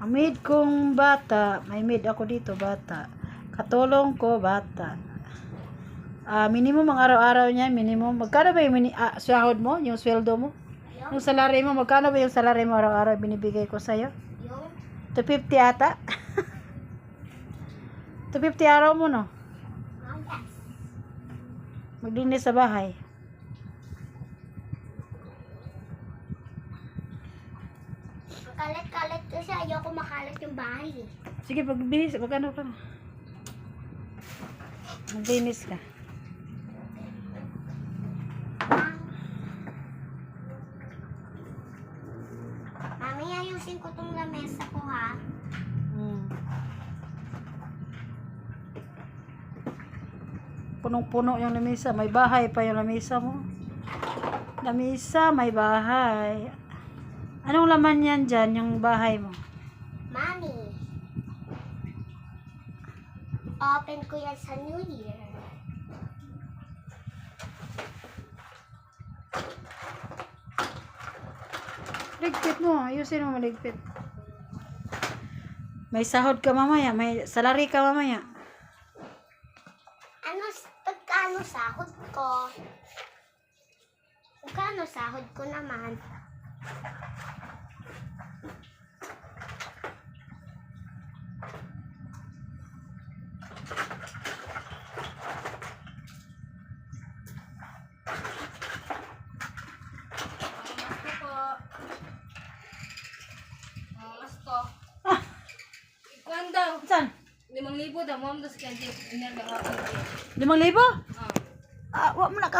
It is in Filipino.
Ang maid kong bata, may maid ako dito, bata. Katulong ko, bata. Ah, minimum ang araw-araw niya, minimum. Magkano ba yung mini, ah, sahod mo, yung sweldo mo? Yung, Yung salary mo, magkano ba yung salary mo araw-araw binibigay ko sa'yo? yung, 250 ata? 250 araw mo, no? ah. Maglinis sa bahay. Kalat-kalat kasi ayoko makalat yung bahay eh. Sige, pagbilis, magkano ka na? Maglinis ka. Mami, ayusin ko tong lamesa ko ha. Hmm. Punong-puno yung lamisa. May bahay pa yung lamisa mo. Lamisa, may bahay. Anong laman yan dyan, yung bahay mo? Mami, open ko yan sa New Year. Ligpit mo. Ayusin mo maligpit. May sahod ka mamaya. May salary ka mamaya. Ano, pagkano sahod ko? Pagkano sahod ko naman? Saan? Limang libo daw. Mom, dos kanji. Inerga ka. Limang libo? Ah. Ah, wag mo na ka